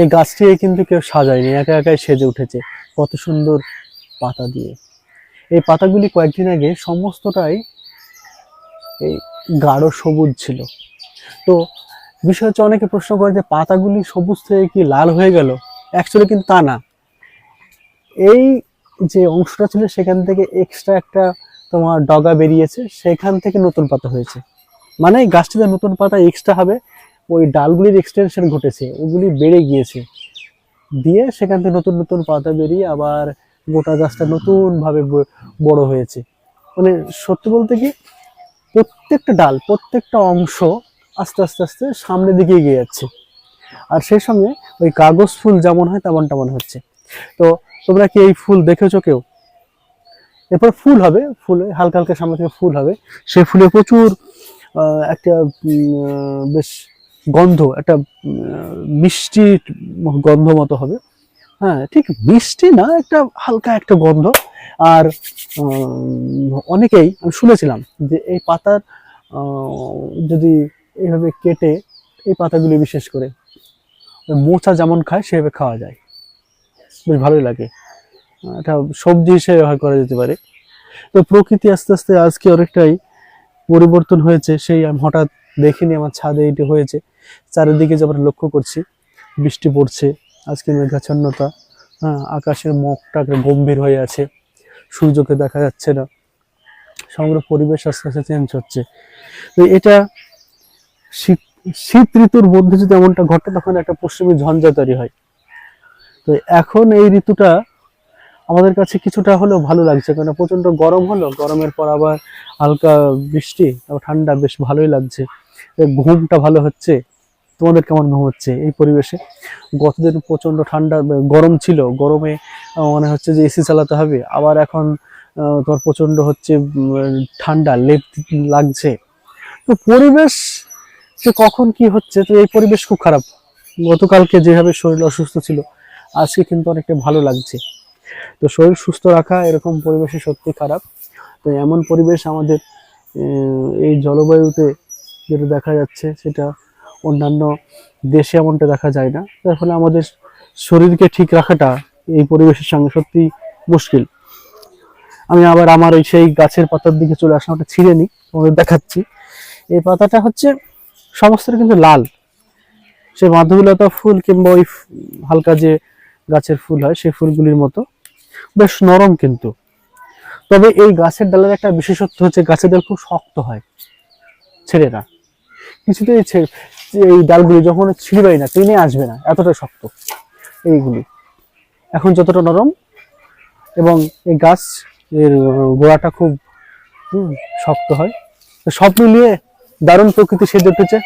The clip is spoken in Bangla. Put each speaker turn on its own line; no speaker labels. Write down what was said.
এই গাছটি কিন্তু কেউ সাজায়নি, একা একাই সেজে উঠেছে, কত সুন্দর পাতা দিয়ে। এই পাতাগুলি কয়েকদিন আগে সমস্তটাই এই গাঢ় সবুজ ছিল। তো বিষয় হচ্ছে অনেকে প্রশ্ন করে যে পাতাগুলি সবুজ থেকে কি লাল হয়ে গেল? অ্যাকচুয়ালি কিন্তু তা না। এই যে অংশটা ছিল সেখান থেকে এক্সট্রা একটা তোমার ডগা বেরিয়েছে, সেখান থেকে নতুন পাতা হয়েছে। মানে গাছটিতে নতুন পাতা এক্সট্রা হবে ওই ডালগুলির এক্সটেনশন ঘটেছে, ওগুলি বেড়ে গিয়েছে। দিয়ে সেখান থেকে নতুন নতুন পাতা বেরিয়ে আবার গোটা গাছটা নতুনভাবে বড় হয়েছে। মানে সত্যি বলতে কি, প্রত্যেকটা ডাল, প্রত্যেকটা অংশ আস্তে আস্তে আস্তে সামনের দিকে এগিয়ে যাচ্ছে। আর সেই সঙ্গে ওই কাগজ ফুল যেমন হয় তেমন তেমন হচ্ছে। তো তোমরা কি এই ফুল দেখেছ কেউ? এরপর ফুল হবে, ফুলে হালকা হালকা সামনে থেকে ফুল হবে। সেই ফুলে প্রচুর একটা বেশ গন্ধ, একটা মিষ্টি গন্ধ মতো হবে। হ্যাঁ ঠিক মিষ্টি না, একটা হালকা একটা গন্ধ। আর অনেকেই, আমি শুনেছিলাম যে এই পাতার যদি এইভাবে কেটে এই পাতাগুলি বিশেষ করে মোচা যেমন খায়, সেভাবে খাওয়া যায়। বেশ ভালোই লাগে। এটা সবজি হিসেবে ব্যবহার করা যেতে পারে। তো প্রকৃতি আস্তে আস্তে আজকে অনেকটাই পরিবর্তন হয়েছে। সেই আমি হঠাৎ দেখিনি, আমার ছাদে এটি হয়েছে। চারিদিকে যে আমরা লক্ষ্য করছি, বৃষ্টি পড়ছে, আজকে মেঘাচ্ছন্নতা হ্যাঁ আকাশের মুখটা গম্ভীর হয়ে আছে, সূর্যকে দেখা যাচ্ছে না, সমগ্র পরিবেশ আস্তে আস্তে চেঞ্জ হচ্ছে। তো এটা শীত শীত ঋতুর মধ্যে যদি এমনটা ঘটে, তখন একটা পশ্চিমী ঝঞ্ঝা তৈরি হয়। তো এখন এই ঋতুটা আমাদের কাছে কিছুটা হলেও ভালো লাগছে কারণ প্রচণ্ড গরম হলো, গরমের পর আবার হালকা বৃষ্টি, আবার ঠান্ডা, বেশ ভালোই লাগছে। ঘুমটা ভালো হচ্ছে তোমাদের কেমন হচ্ছে এই পরিবেশে? গতদিন প্রচণ্ড ঠান্ডা, গরম ছিল, গরমে মনে হচ্ছে যে এসি চালাতে হবে। আবার এখন তোমার প্রচণ্ড হচ্ছে ঠান্ডা, লেপ লাগছে। তো পরিবেশ যে কখন কি হচ্ছে? তো এই পরিবেশ খুব খারাপ। গতকালকে যেভাবে শরীর অসুস্থ ছিল, আজকে কিন্তু অনেকটা ভালো লাগছে। তো শরীর সুস্থ রাখা এরকম পরিবেশে সত্যি খারাপ। তো এমন পরিবেশ আমাদের এই জলবায়ুতে যেটা দেখা যাচ্ছে, সেটা অন্যান্য দেশে এমনটা দেখা যায় না। তার ফলে আমাদের শরীরকে ঠিক রাখাটা এই পরিবেশের সঙ্গে সত্যি মুশকিল। আমি আবার আমার ওই সেই গাছের পাতার দিকে চলে আসলাম, ওটা ছিঁড়ে নিই, তোমাদের দেখাচ্ছি। এই পাতাটা হচ্ছে সমস্তটা কিন্তু লাল। সে মাধবীলতা ফুল কিংবা ওই হালকা যে গাছের ফুল হয়, সেই ফুলগুলির মতো। বেশ নরম কিন্তু। তবে এই গাছের ডালের একটা বিশেষত্ব হচ্ছে গাছের ডাল খুব শক্ত হয়, ছেড়ে না। কিছুতেই এই ডালগুলি যখন ছিঁড়বেই না, টেনে আসবে না, এতটা শক্ত এইগুলি। এখন যতটা নরম এবং এই গাছ, এর গোড়াটা খুব শক্ত হয়। সব মিলিয়ে দারুণ প্রকৃতি সেজে উঠেছে।